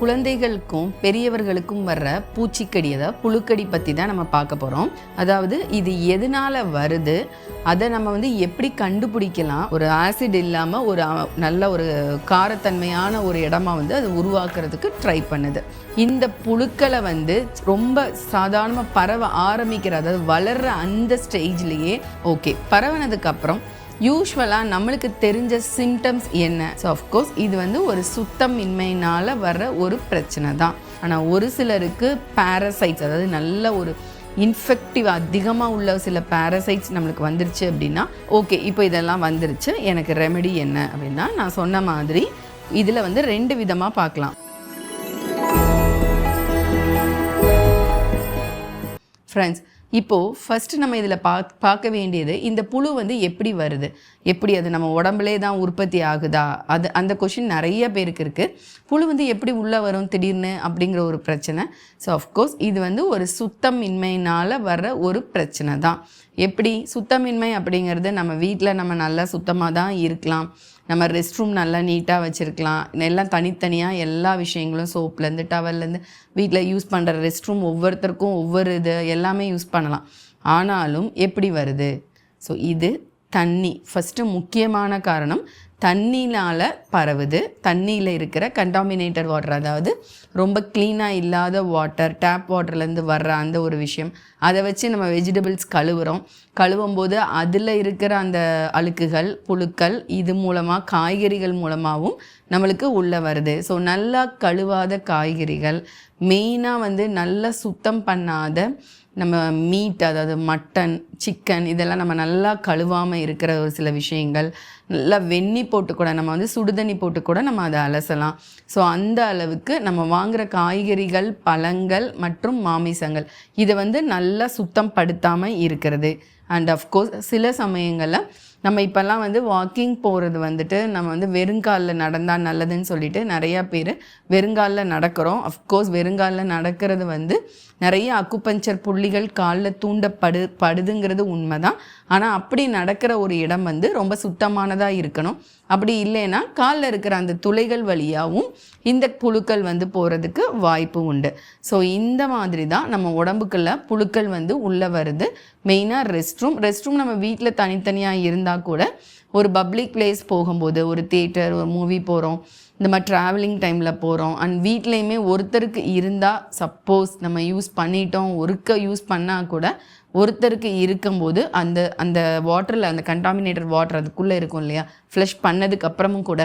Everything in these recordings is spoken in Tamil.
குழந்தைகளுக்கும் பெரியவர்களுக்கும் வர்ற பூச்சிக்கடி அதாவது புழுக்கடி பற்றி தான் நம்ம பார்க்க போகிறோம் அதாவது இது எதனால் வருது? அதை நம்ம வந்து எப்படி கண்டுபிடிக்கலாம்? ஒரு ஆசிட் இல்லாமல் ஒரு நல்ல ஒரு காரத்தன்மையான ஒரு இடமா வந்து அது உருவாக்குறதுக்கு ட்ரை பண்ணுது. இந்த புழுக்களை வந்து ரொம்ப சாதாரணமாக பரவ ஆரம்பிக்கிற அதாவது வளர்ற அந்த ஸ்டேஜ்லேயே ஓகே பரவனதுக்கப்புறம் யூஸ்வலாக நம்மளுக்கு தெரிஞ்ச சிம்டம்ஸ் என்ன? ஸோ அஃப்கோர்ஸ் இது வந்து ஒரு சுத்தமின்மையினால் வர்ற ஒரு பிரச்சனை தான். ஆனால் ஒரு சிலருக்கு பாரசைட்ஸ் அதாவது நல்ல ஒரு இன்ஃபெக்டிவ் அதிகமாக உள்ள சில பேரசைட்ஸ் நம்மளுக்கு வந்துருச்சு அப்படின்னா ஓகே இப்போ இதெல்லாம் வந்துருச்சு எனக்கு ரெமெடி என்ன அப்படின்னா நான் சொன்ன மாதிரி இதில் வந்து ரெண்டு விதமாக பார்க்கலாம். ஃப்ரெண்ட்ஸ் இப்போது ஃபஸ்ட்டு நம்ம இதில் பா பார்க்க வேண்டியது இந்த புழு வந்து எப்படி வருது? எப்படி அது நம்ம உடம்புலே தான் உற்பத்தி ஆகுதா? அது அந்த கொஷின் நிறைய பேருக்கு இருக்குது புழு வந்து எப்படி உள்ளே வரும் திடீர்னு அப்படிங்கிற ஒரு பிரச்சனை. ஸோ அஃப்கோர்ஸ் இது வந்து ஒரு சுத்தமின்மையினால் வர்ற ஒரு பிரச்சனை தான். எப்படி சுத்தமின்மை அப்படிங்கிறது நம்ம வீட்டில் நம்ம நல்லா சுத்தமாக தான் இருக்கலாம். நம்ம ரெஸ்ட் ரூம் நல்லா நீட்டாக வச்சுருக்கலாம். எல்லாம் தனித்தனியாக எல்லா விஷயங்களும் சோப்லேருந்து டவல்லேருந்து வீட்டில் யூஸ் பண்ணுற ரெஸ்ட் ரூம் ஒவ்வொருத்தருக்கும் ஒவ்வொரு இது எல்லாமே யூஸ் பண்ணலாம். ஆனாலும் எப்படி வருது? ஸோ இது தண்ணி. ஃபஸ்ட்டு முக்கியமான காரணம் தண்ணினால் பரவுது. தண்ணியில் இருக்கிற கண்டாமினேட்டட் வாட்டர் அதாவது ரொம்ப க்ளீனாக இல்லாத வாட்டர் டேப் வாட்டர்லேருந்து வர்ற அந்த ஒரு விஷயம் அதை வச்சு நம்ம வெஜிடபிள்ஸ் கழுவுறோம். கழுவும் போது அதில் இருக்கிற அந்த அழுக்குகள் புழுக்கள் இது மூலமாக காய்கறிகள் மூலமாகவும் நம்மளுக்கு உள்ளே வருது. ஸோ நல்லா கழுவாத காய்கறிகள் மெயினாக வந்து நல்லா சுத்தம் பண்ணாத நம்ம மீட் அதாவது மட்டன் சிக்கன் இதெல்லாம் நம்ம நல்லா கழுவாமல் இருக்கிற ஒரு சில விஷயங்கள் நல்லா வெந்நி போட்டு கூட நம்ம வந்து சுடுதண்ணி போட்டு கூட நம்ம அதை அலசலாம். ஸோ அந்த அளவுக்கு நம்ம வாங்குகிற காய்கறிகள் பழங்கள் மற்றும் மாமிசங்கள் இதை வந்து நல்லா நல்லா சுத்தம் படுத்தாமல் இருக்கிறது. அண்ட் அஃப்கோர்ஸ் சில சமயங்களில் நம்ம இப்போல்லாம் வந்து வாக்கிங் போகிறது வந்துட்டு நம்ம வந்து வெறுங்காலில் நடந்தால் நல்லதுன்னு சொல்லிட்டு நிறையா பேர் வெறுங்காலில் நடக்கிறோம். அஃப்கோர்ஸ் வெறுங்காலில் நடக்கிறது வந்து நிறைய அக்குப்பஞ்சர் புள்ளிகள் காலில் தூண்டப்படு படுதுங்கிறது உண்மை தான் ஆனால் அப்படி நடக்கிற ஒரு இடம் வந்து ரொம்ப சுத்தமானதாக இருக்கணும். அப்படி இல்லைன்னா காலில் இருக்கிற அந்த துளைகள் வழியாகவும் இந்த புழுக்கள் வந்து போகிறதுக்கு வாய்ப்பு உண்டு. ஸோ இந்த மாதிரி தான் நம்ம உடம்புக்குள்ள புழுக்கள் வந்து உள்ளே வருது. மெயினாக ரெஸ்ட் ரூம் ரெஸ்ட் ரூம் நம்ம வீட்டில் தனித்தனியாக இருந்தால் கூட ஒரு பப்ளிக் பிளேஸ் போகும்போது ஒரு தியேட்டர் ஒரு மூவி போகிறோம் இந்த மாதிரி ட்ராவலிங் டைமில் போகிறோம் அண்ட் வீட்லேயுமே ஒருத்தருக்கு இருந்தால் சப்போஸ் நம்ம யூஸ் பண்ணிட்டோம் ஒருக்க யூஸ் பண்ணால் கூட ஒருத்தருக்கு இருக்கும்போது அந்த அந்த வாட்டரில் அந்த கண்டாமினேட்டட் வாட்டர் அதுக்குள்ளே இருக்கும் இல்லையா? ஃப்ளஷ் பண்ணதுக்கு அப்புறமும் கூட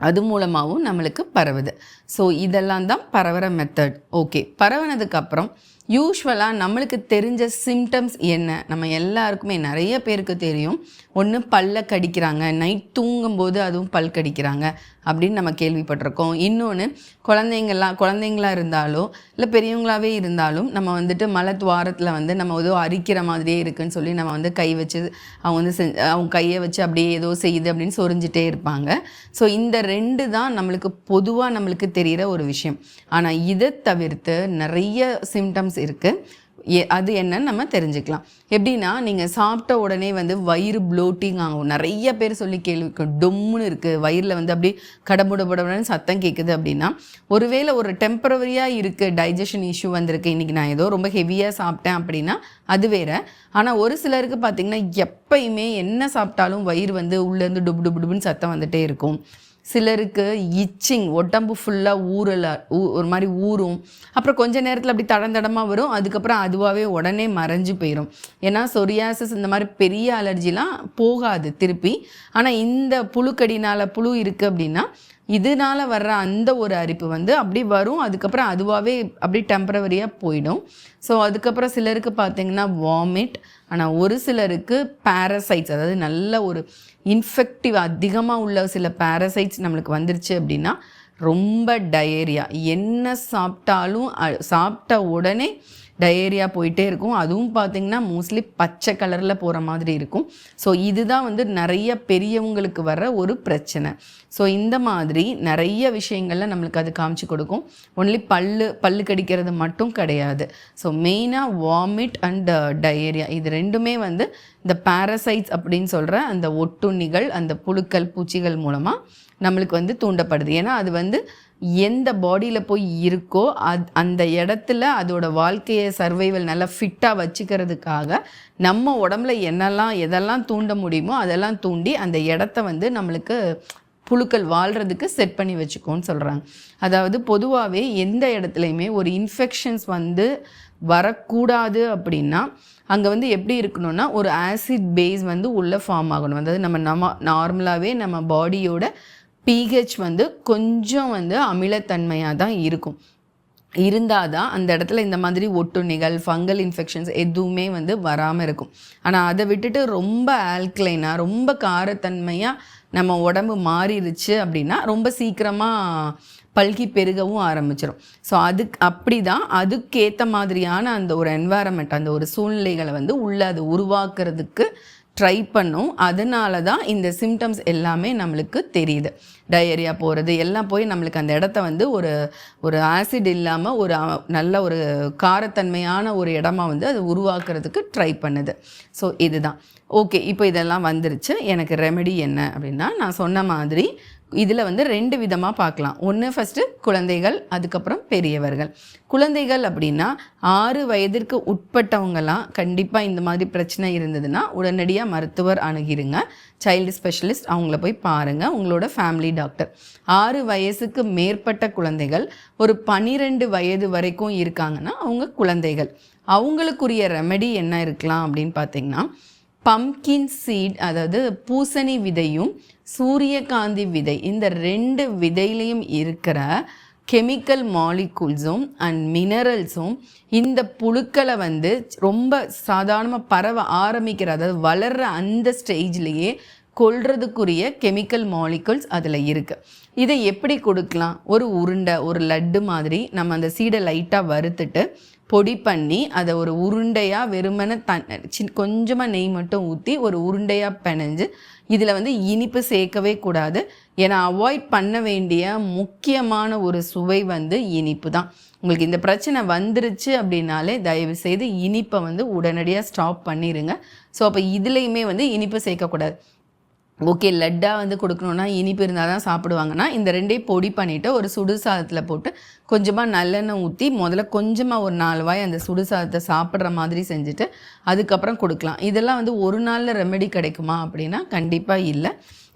அது மூலமாகவும் நம்மளுக்கு பரவுது. ஸோ இதெல்லாம் தான் பரவுற மெத்தட் ஓகே பரவுனதுக்கப்புறம் யூஸ்வலாக நம்மளுக்கு தெரிஞ்ச சிம்டம்ஸ் என்ன? நம்ம எல்லாருக்குமே நிறைய பேருக்கு தெரியும். ஒன்று பல்ல கடிக்கிறாங்க. நைட் தூங்கும்போது அதுவும் பல் கடிக்கிறாங்க. அப்படின்னு நம்ம கேள்விப்பட்டிருக்கோம். இன்னொன்று குழந்தைங்கள்லாம் குழந்தைங்களா இருந்தாலோ இல்லை பெரியவங்களாவே இருந்தாலும் நம்ம வந்துட்டு மலை துவாரத்தில் வந்து நம்ம ஏதோ அரிக்கிற மாதிரியே இருக்குன்னு சொல்லி நம்ம வந்து கை வச்சு அவங்க வந்து செஞ்சு அவங்க கையை வச்சு அப்படியே ஏதோ செய்யுது அப்படின்னு சொரிஞ்சிட்டே இருப்பாங்க. ஸோ இந்த ரெண்டு தான் நம்மளுக்கு பொதுவாக நம்மளுக்கு தெரிகிற ஒரு விஷயம். ஆனால் இதை தவிர்த்து நிறைய சிம்டம்ஸ் இருக்குது எ அது என்னன்னு நம்ம தெரிஞ்சுக்கலாம். எப்படின்னா நீங்கள் சாப்பிட்ட உடனே வந்து வயிறு ப்ளோட்டிங் ஆகும். நிறைய பேர் சொல்லி கேள்வி டொம்முன்னு இருக்குது வயிறில் வந்து அப்படியே கடமுடபடன்னு சத்தம் கேட்குது அப்படின்னா ஒருவேளை ஒரு டெம்பரவரியாக இருக்குது டைஜஷன் இஷ்யூ வந்திருக்கு. இன்றைக்கி நான் ஏதோ ரொம்ப ஹெவியாக சாப்பிட்டேன் அப்படின்னா அது வேற. ஆனால் ஒரு சிலருக்கு பார்த்திங்கன்னா எப்பயுமே என்ன சாப்பிட்டாலும் வயிறு வந்து உள்ளேருந்து டுபு டுபு டுபுன்னு சத்தம் வந்துட்டே இருக்கும். சிலருக்கு இச்சிங் உடம்பு ஃபுல்லாக ஊறல ஊ ஒரு மாதிரி ஊறும். அப்புறம் கொஞ்ச நேரத்தில் அப்படி தடந்தடமாக வரும். அதுக்கப்புறம் அதுவாகவே உடனே மறைஞ்சு போயிடும் ஏன்னா சொரியாசிஸ் இந்த மாதிரி பெரிய அலர்ஜிலாம் போகாது திருப்பி. ஆனால் இந்த புழுக்கடினால் புழு இருக்குது அப்படின்னா இதனால வர்ற அந்த ஒரு அரிப்பு வந்து அப்படி வரும். அதுக்கப்புறம் அதுவாகவே அப்படி டெம்பரவரியாக போயிடும். ஸோ அதுக்கப்புறம் சிலருக்கு பார்த்தீங்கன்னா வாமிட் ஆனால் ஒரு சிலருக்கு பாரசைட்ஸ் அதாவது நல்ல ஒரு இன்ஃபெக்டிவ் அதிகமாக உள்ள சில பேரசைட்ஸ் நம்மளுக்கு வந்துருச்சு அப்படின்னா ரொம்ப டயேரியா என்ன சாப்பிட்டாலும் சாப்பிட்ட உடனே டயேரியா போயிட்டே இருக்கும். அதுவும் பார்த்திங்கன்னா மோஸ்ட்லி பச்சை கலரில் போகிற மாதிரி இருக்கும். ஸோ இதுதான் வந்து நிறைய பெரியவங்களுக்கு வர ஒரு பிரச்சனை. ஸோ இந்த மாதிரி நிறைய விஷயங்களில் நம்மளுக்கு அது காமிச்சு கொடுக்கும். ஒன்லி பல்லு பல்லு கடிக்கிறது மட்டும் கிடையாது. ஸோ மெயினாக வாமிட் அண்ட் டயேரியா இது ரெண்டுமே வந்து இந்த பாரசைட்ஸ் அப்படின்னு சொல்கிற அந்த ஒட்டுண்ணிகள் அந்த புழுக்கள் பூச்சிகள் மூலமாக நம்மளுக்கு வந்து தூண்டப்படுது. ஏன்னா அது வந்து எந்த பாடியில் போய் இருக்கோ அத் அந்த இடத்துல அதோட வாழ்க்கையை சர்வைவல் நல்லா ஃபிட்டாக வச்சுக்கிறதுக்காக நம்ம உடம்புல என்னெல்லாம் எதெல்லாம் தூண்ட முடியுமோ அதெல்லாம் தூண்டி அந்த இடத்த வந்து நம்மளுக்கு புழுக்கள் வாழ்கிறதுக்கு செட் பண்ணி வச்சுக்கோன்னு சொல்கிறாங்க அதாவது பொதுவாகவே எந்த இடத்துலையுமே ஒரு இன்ஃபெக்ஷன்ஸ் வந்து வரக்கூடாது அப்படின்னா அங்கே வந்து எப்படி இருக்கணும்னா ஒரு ஆசிட் பேஸ் வந்து உள்ளே ஃபார்ம் ஆகணும். அதாவது நம்ம நம்ம நார்மலாகவே நம்ம பாடியோட பிஹெச் வந்து கொஞ்சம் வந்து அமிலத்தன்மையாக தான் இருக்கும். இருந்தால் தான் அந்த இடத்துல இந்த மாதிரி ஒட்டுண்ணிகள் ஃபங்கல் இன்ஃபெக்ஷன்ஸ் எதுவுமே வந்து வராமல் இருக்கும். ஆனால் அதை விட்டுட்டு ரொம்ப ஆல்கலைனாக ரொம்ப காரத்தன்மையாக நம்ம உடம்பு மாறிடுச்சு அப்படின்னா ரொம்ப சீக்கிரமாக பல்கி பெருகவும் ஆரம்பிச்சிடும் ஸோ அதுக்கு அப்படி தான் அதுக்கேற்ற மாதிரியான அந்த ஒரு என்வாரன்மெண்ட் அந்த ஒரு சூழ்நிலைகளை வந்து உள்ளே அது உருவாக்குறதுக்கு ட்ரை பண்ணும். அதனால தான் இந்த சிம்டம்ஸ் எல்லாமே நம்மளுக்கு தெரியுது. டயரியா போகிறது எல்லாம் போய் நம்மளுக்கு அந்த இடத்த வந்து ஒரு ஒரு ஆசிட் இல்லாமல் ஒரு நல்ல ஒரு காரத்தன்மையான ஒரு இடமா வந்து அது உருவாக்குறதுக்கு ட்ரை பண்ணுது. ஸோ இதுதான். ஓகே இப்போ இதெல்லாம் வந்துருச்சு. எனக்கு ரெமெடி என்ன அப்படின்னா நான் சொன்ன மாதிரி இதில் வந்து ரெண்டு விதமாக பார்க்கலாம். ஒன்று ஃபஸ்ட்டு குழந்தைகள் அதுக்கப்புறம் பெரியவர்கள். குழந்தைகள் அப்படின்னா ஆறு வயதிற்கு உட்பட்டவங்கலாம் கண்டிப்பாக இந்த மாதிரி பிரச்சனை இருந்ததுன்னா உடனடியாக மருத்துவர் அணுகிருங்க. சைல்டு ஸ்பெஷலிஸ்ட் அவங்கள போய் பாருங்கள் உங்களோட ஃபேமிலி டாக்டர் ஆறு வயசுக்கு மேற்பட்ட குழந்தைகள் ஒரு பனிரெண்டு வயது வரைக்கும் இருக்காங்கன்னா அவங்க குழந்தைகள். அவங்களுக்குரிய ரெமெடி என்ன இருக்கலாம் அப்படின்னு பார்த்தீங்கன்னா பம்கின் சீட் அதாவது பூசணி விதையும் சூரியகாந்தி விதை இந்த ரெண்டு விதையிலையும் இருக்கிற கெமிக்கல் மாலிகூல்ஸும் அண்ட் மினரல்ஸும் இந்த புழுக்களை வந்து ரொம்ப சாதாரணமாக பரவ ஆரம்பிக்கிற அதாவது வளர்கிற அந்த ஸ்டேஜ்லேயே கொள்றதுக்குரிய கெமிக்கல் மாலிகுல்ஸ் அதில் இருக்குது இதை எப்படி கொடுக்கலாம்? ஒரு உருண்டை ஒரு லட்டு மாதிரி நம்ம அந்த சீடை லைட்டாக வறுத்துட்டு பொடி பண்ணி அதை ஒரு உருண்டையாக வெறுமனை தன் சின் கொஞ்சமாக நெய் மட்டும் ஊற்றி ஒரு உருண்டையாக பிணைஞ்சு இதில் வந்து இனிப்பு சேர்க்கவே கூடாது. ஏன்னா அவாய்ட் பண்ண வேண்டிய முக்கியமான ஒரு சுவை வந்து இனிப்பு தான். உங்களுக்கு இந்த பிரச்சனை வந்துருச்சு அப்படின்னாலே தயவு செய்து இனிப்பை வந்து உடனடியாக ஸ்டாப் பண்ணிடுங்க ஸோ அப்போ இதுலேயுமே வந்து இனிப்பு சேர்க்கக்கூடாது. ஓகே லட்டாக வந்து கொடுக்கணுன்னா இனிப்பு இருந்தால் தான் சாப்பிடுவாங்கன்னா இந்த ரெண்டையும் பொடி பண்ணிவிட்டு ஒரு சுடு சாதத்தில் போட்டு கொஞ்சமாக நல்லெண்ணெய் ஊற்றி முதல்ல கொஞ்சமாக ஒரு நாலு வாய் அந்த சுடு சாதத்தை சாப்பிட்ற மாதிரி செஞ்சுட்டு அதுக்கப்புறம் கொடுக்கலாம். இதெல்லாம் வந்து ஒரு நாளில் ரெமெடி கிடைக்குமா அப்படின்னா கண்டிப்பாக இல்லை.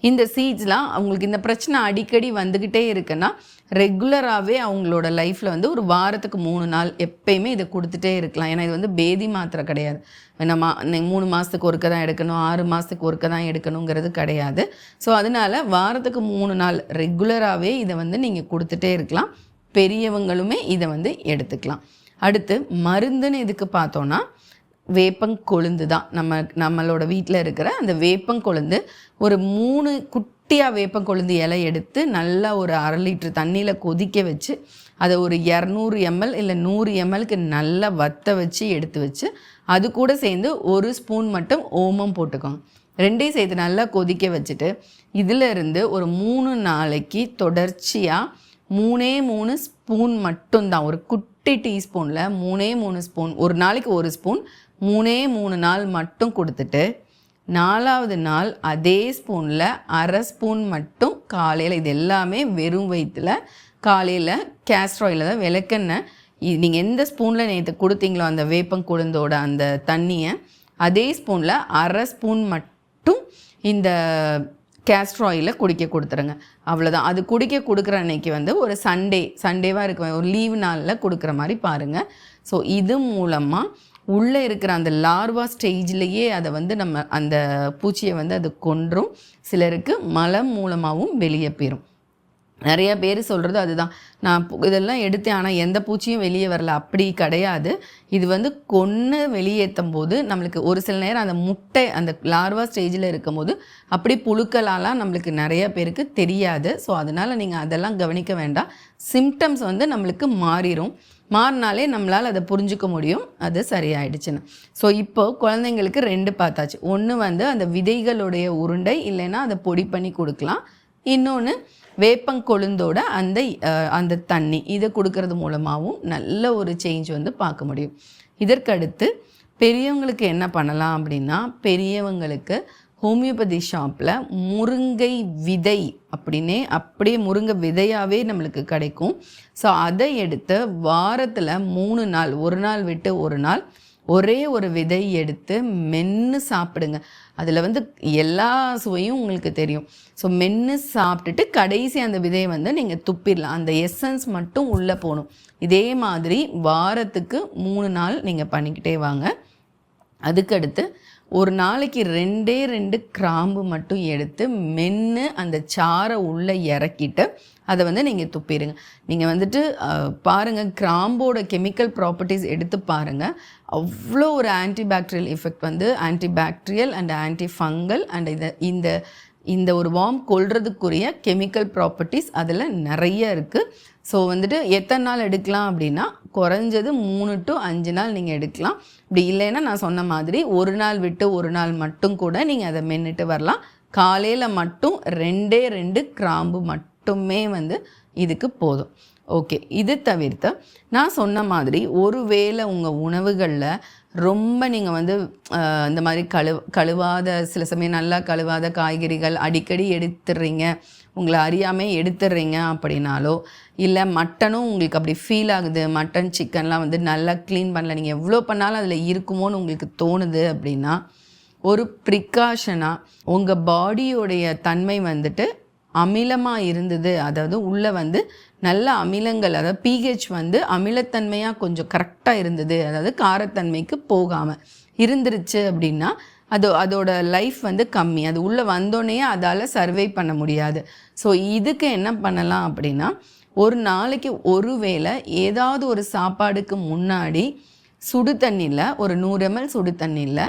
இந்த சீட்ஸ்லாம் அவங்களுக்கு இந்த பிரச்சனை அடிக்கடி வந்துக்கிட்டே இருக்குன்னா ரெகுலராகவே அவங்களோட லைஃப்பில் வந்து ஒரு வாரத்துக்கு மூணு நாள் எப்பயுமே இதை கொடுத்துட்டே இருக்கலாம். ஏன்னா இது வந்து பேதி மாத்திரை கிடையாது. நம்ம மூணு மாதத்துக்கு ஒருக்க தான் எடுக்கணும் ஆறு மாதத்துக்கு ஒருக்க தான் எடுக்கணுங்கிறது கிடையாது. ஸோ அதனால் வாரத்துக்கு மூணு நாள் ரெகுலராகவே இதை வந்து நீங்கள் கொடுத்துட்டே இருக்கலாம். பெரியவங்களுமே இதை வந்து எடுத்துக்கலாம். அடுத்து மருந்துன்னு இதுக்கு பார்த்தோன்னா வேப்பங்கொழுந்து தான். நம்ம நம்மளோட வீட்டில் இருக்கிற அந்த வேப்பங்கொழுந்து ஒரு மூணு குட்டியாக வேப்பங்கொழுந்து இலை எடுத்து நல்லா ஒரு அரை லிட்டர் தண்ணியில் கொதிக்க வச்சு அதை ஒரு இரநூறு எம்எல் இல்லை நூறு எம்எல்க்கு நல்லா வத்த வச்சு எடுத்து வச்சு அது கூட சேர்ந்து ஒரு ஸ்பூன் மட்டும் ஓமம் போட்டுக்கோங்க ரெண்டையும் சேர்த்து நல்லா கொதிக்க வச்சுட்டு இதிலிருந்து ஒரு மூணு நாளைக்கு தொடர்ச்சியாக மூணே மூணு ஸ்பூன் மட்டும்தான். ஒரு குட்டி டீஸ்பூனில் மூணே மூணு ஸ்பூன். ஒரு நாளைக்கு ஒரு ஸ்பூன். மூணே மூணு நாள் மட்டும் கொடுத்துட்டு நாலாவது நாள் அதே ஸ்பூனில் அரை ஸ்பூன் மட்டும் காலையில் இது எல்லாமே வெறும் வயிற்றில் காலையில் கேஸ்ட்ராயில் தான் விளக்கெண்ணெய். நீங்கள் எந்த ஸ்பூனில் நேற்று கொடுத்தீங்களோ அந்த வேப்பங்குழுந்தோட அந்த தண்ணியை அதே ஸ்பூனில் அரை ஸ்பூன் மட்டும் இந்த கேஸ்ட்ர் குடிக்க கொடுத்துருங்க. அவ்வளோதான் அது குடிக்க கொடுக்குற அன்னைக்கு வந்து ஒரு சண்டே சண்டேவாக இருக்க ஒரு லீவ் நாளில் கொடுக்குற மாதிரி பாருங்கள் ஸோ இது மூலமாக உள்ளே இருக்கிற அந்த லார்வா ஸ்டேஜ்லேயே அதை வந்து நம்ம அந்த பூச்சியை வந்து அது கொன்றும். சிலருக்கு மலம் மூலமாகவும் வெளியே போயிடும் நிறைய பேர் சொல்கிறது அதுதான். நான் இதெல்லாம் எடுத்தேன் ஆனால் எந்த பூச்சியும் வெளியே வரல. அப்படி கிடையாது. இது வந்து கொன்று வெளியேற்றும் போது நம்மளுக்கு ஒரு சில நேரம் அந்த முட்டை அந்த லார்வா ஸ்டேஜில் இருக்கும் போது அப்படி புழுக்களாலாம் நம்மளுக்கு நிறைய பேருக்கு தெரியாது. ஸோ அதனால் நீங்கள் அதெல்லாம் கவனிக்க வேண்டாம். சிம்டம்ஸ் வந்து நம்மளுக்கு மாறிடும் மாறினாலே நம்மளால் அதை புரிஞ்சுக்க முடியும். அது சரியாயிடுச்சுன்னு. ஸோ இப்போ குழந்தைங்களுக்கு ரெண்டு பார்த்தாச்சு. ஒன்று வந்து அந்த விதைகளுடைய உருண்டை இல்லைன்னா அதை பொடி பண்ணி கொடுக்கலாம். இன்னொன்று வேப்பங்கொழுந்தோட அந்த அந்த தண்ணி. இதை கொடுக்கறது மூலமாகவும் நல்ல ஒரு சேஞ்ச் வந்து பார்க்க முடியும். இதற்கடுத்து பெரியவங்களுக்கு என்ன பண்ணலாம் அப்படின்னா பெரியவங்களுக்கு ஹோமியோபதி ஷாப்பில் முருங்கை விதை அப்படின்னே அப்படியே முருங்கை விதையாகவே நம்மளுக்கு கிடைக்கும். ஸோ அதை எடுத்து வாரத்தில் மூணு நாள் ஒரு நாள் விட்டு ஒரு நாள் ஒரே ஒரு விதை எடுத்து மென்று சாப்பிடுங்க. அதில் வந்து எல்லா சுவையும் உங்களுக்கு தெரியும். ஸோ மென்று சாப்பிட்டுட்டு கடைசி அந்த விதையை வந்து நீங்கள் துப்பிடலாம். அந்த எசன்ஸ் மட்டும் உள்ளே போகணும். இதே மாதிரி வாரத்துக்கு மூணு நாள் நீங்கள் பண்ணிக்கிட்டே வாங்க. அதுக்கடுத்து ஒரு நாளைக்கு ரெண்டே ரெண்டு கிராம்பு மட்டும் எடுத்து மென்று அந்த சாரை உள்ளே இறக்கிட்டு அதை வந்து நீங்கள் துப்பிடுங்க. நீங்கள் வந்துட்டு பாருங்கள் கிராம்போட கெமிக்கல் ப்ராப்பர்ட்டிஸ் எடுத்து பாருங்கள் அவ்வளோ ஒரு ஆன்டிபாக்டீரியல் எஃபெக்ட் வந்து antibacterial and anti fungal and இதை இந்த இந்த ஒரு வார்ம் கொள்றதுக்குரிய கெமிக்கல் ப்ராப்பர்ட்டிஸ் அதில் நிறைய இருக்குது. ஸோ வந்துட்டு எத்தனை நாள் எடுக்கலாம் அப்படின்னா குறைஞ்சது மூணு டு அஞ்சு நாள் நீங்கள் எடுக்கலாம். இப்படி இல்லைன்னா நான் சொன்ன மாதிரி ஒரு நாள் விட்டு ஒரு நாள் மட்டும் கூட நீங்கள் அதை மென்னுட்டு வரலாம். காலையில் மட்டும் ரெண்டே ரெண்டு கிராம்பு மட்டுமே வந்து இதுக்கு போதும். ஓகே இது தவிர்த்து நான் சொன்ன மாதிரி ஒருவேளை உங்கள் உணவுகளில் ரொம்ப நீங்கள் வந்து இந்த மாதிரி கழு கழுவாத சில சமயம் நல்லா கழுவாத காய்கறிகள் அடிக்கடி எடுத்துடுறீங்க உங்களை அறியாமல் எடுத்துடுறீங்க அப்படின்னாலோ இல்லை மட்டனும் உங்களுக்கு அப்படி ஃபீல் ஆகுது மட்டன் சிக்கன்லாம் வந்து நல்லா க்ளீன் பண்ணல நீங்கள் எவ்வளோ பண்ணாலும் அதில் இருக்குமோன்னு உங்களுக்கு தோணுது அப்படின்னா ஒரு ப்ரிகாஷனாக உங்கள் பாடியோடைய தன்மை வந்துட்டு அமிலமாக இருந்தது அதாவது உள்ளே வந்து நல்ல அமிலங்கள் அதாவது பிஹெச் வந்து அமிலத்தன்மையாக கொஞ்சம் கரெக்டாக இருந்தது அதாவது காரத்தன்மைக்கு போகாமல் இருந்துருச்சு அப்படின்னா அது அதோட லைஃப் வந்து கம்மி. அது உள்ளே வந்தோடனே அதால் சர்வை பண்ண முடியாது. ஸோ இதுக்கு என்ன பண்ணலாம் அப்படின்னா ஒரு நாளைக்கு ஒரு வேளை ஏதாவது ஒரு சாப்பாடுக்கு முன்னாடி சுடு தண்ணியில் ஒரு நூறு எம்எல் சுடு தண்ணியில்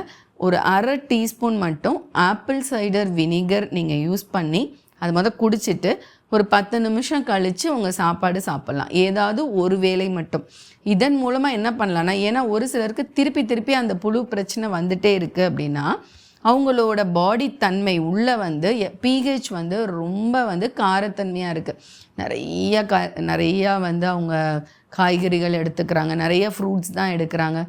ஒரு அரை டீஸ்பூன் மட்டும் ஆப்பிள் சைடர் வினிகர் நீங்கள் யூஸ் பண்ணி அது மொதல் குடிச்சிட்டு ஒரு பத்து நிமிஷம் கழித்து உங்கள் சாப்பாடு சாப்பிட்லாம். ஏதாவது ஒரு வேலை மட்டும். இதன் மூலமாக என்ன பண்ணலான்னா ஏன்னா ஒரு சிலருக்கு திருப்பி திருப்பி அந்த புழு பிரச்சனை வந்துட்டே இருக்குது அப்படின்னா அவங்களோட பாடி தன்மை உள்ளே வந்து பிஹெச் வந்து ரொம்ப வந்து காரத்தன்மையாக இருக்குது நிறைய கா நிறையா வந்து அவங்க காய்கறிகள் எடுத்துக்கிறாங்க. நிறைய ஃப்ரூட்ஸ் தான் எடுக்கிறாங்க.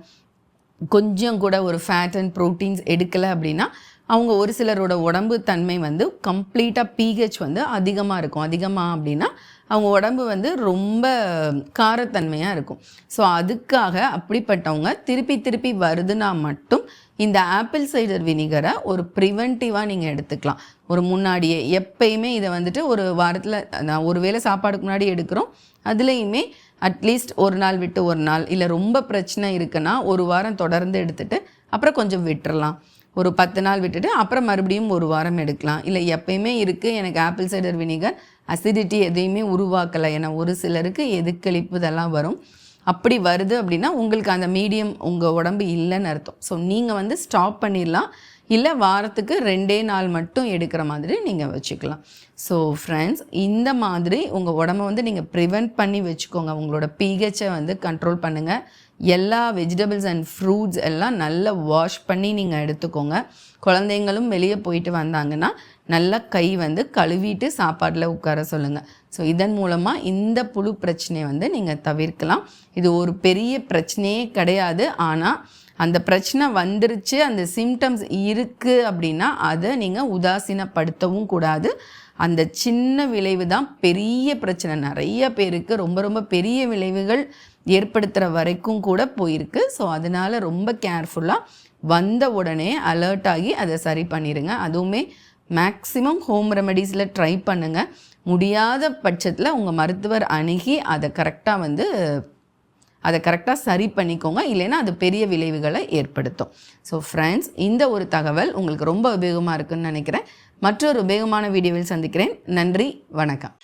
கொஞ்சம் கூட ஒரு ஃபேட் அண்ட் ப்ரோட்டீன்ஸ் எடுக்கலை அப்படின்னா அவங்க ஒரு சிலரோட உடம்பு தன்மை வந்து கம்ப்ளீட்டாக பிஹெச் வந்து அதிகமாக இருக்கும். அதிகமாக அப்படின்னா அவங்க உடம்பு வந்து ரொம்ப காரத்தன்மையாக இருக்கும். ஸோ அதுக்காக அப்படிப்பட்டவங்க திருப்பி திருப்பி வருதுன்னா மட்டும் இந்த ஆப்பிள் சைடர் வினிகரை ஒரு ப்ரிவென்டிவாக நீங்கள் எடுத்துக்கலாம். ஒரு முன்னாடியே எப்பயுமே இதை வந்துட்டு ஒரு வாரத்தில் நான் ஒரு வேளை சாப்பாடுக்கு முன்னாடி எடுக்கிறோம். அதுலேயுமே அட்லீஸ்ட் ஒரு நாள் விட்டு ஒரு நாள் இல்லை ரொம்ப பிரச்சனை இருக்குன்னா ஒரு வாரம் தொடர்ந்து எடுத்துகிட்டு அப்புறம் கொஞ்சம் விட்டுறலாம். ஒரு பத்து நாள் விட்டுட்டு அப்புறம் மறுபடியும் ஒரு வாரம் எடுக்கலாம். இல்லை எப்பயுமே இருக்குது எனக்கு ஆப்பிள் சைடர் வினிகர் அசிடிட்டி எதையுமே உருவாக்கலை. ஏன்னா ஒரு சிலருக்கு எதுக்களிப்பு இதெல்லாம் வரும். அப்படி வருது அப்படின்னா உங்களுக்கு அந்த மீடியம் உங்கள் உடம்பு இல்லைன்னு அர்த்தம். ஸோ நீங்கள் வந்து ஸ்டாப் பண்ணிடலாம். இல்லை வாரத்துக்கு ரெண்டே நாள் மட்டும் எடுக்கிற மாதிரி நீங்கள் வச்சுக்கலாம். ஸோ ஃப்ரெண்ட்ஸ் இந்த மாதிரி உங்கள் உடம்ப வந்து நீங்கள் ப்ரிவெண்ட் பண்ணி வச்சுக்கோங்க. உங்களோட பிஹெச்சை வந்து கண்ட்ரோல் பண்ணுங்கள் எல்லா வெஜிடபிள்ஸ் அண்ட் ஃப்ரூட்ஸ் எல்லாம் நல்லா வாஷ் பண்ணி நீங்கள் எடுத்துக்கோங்க. குழந்தைங்களும் வெளியே போயிட்டு வந்தாங்கன்னா நல்லா கை வந்து கழுவிட்டு சாப்பாட்டில் உட்கார சொல்லுங்கள் ஸோ இதன் மூலமாக இந்த புழு பிரச்சனையை வந்து நீங்கள் தவிர்க்கலாம். இது ஒரு பெரிய பிரச்சனையே கிடையாது. ஆனால் அந்த பிரச்சனை வந்துருச்சு அந்த சிம்டம்ஸ் இருக்குது அப்படின்னா அதை நீங்கள் உதாசீனப்படுத்தவும் கூடாது. அந்த சின்ன விளைவு தான் பெரிய பிரச்சனை. நிறைய பேருக்கு ரொம்ப ரொம்ப பெரிய விளைவுகள் ஏற்படுத்துகிற வரைக்கும் கூட போயிருக்கு. ஸோ அதனால் ரொம்ப கேர்ஃபுல்லாக வந்த உடனே அலர்ட் ஆகி அதை சரி பண்ணிடுங்க அதுவுமே மேக்ஸிமம் ஹோம் ரெமடிஸில் ட்ரை பண்ணுங்கள் முடியாத பட்சத்தில் உங்கள் மருத்துவர் அணுகி அதை கரெக்டாக வந்து அதை கரெக்டாக சரி பண்ணிக்கோங்க. இல்லைன்னா அது பெரிய விளைவுகளை ஏற்படுத்தும். ஸோ ஃப்ரெண்ட்ஸ் இந்த ஒரு தகவல் உங்களுக்கு ரொம்ப உபயோகமாக இருக்குன்னு நினைக்கிறேன். மற்றொரு உபயோகமான வீடியோவில் சந்திக்கிறேன். நன்றி வணக்கம்.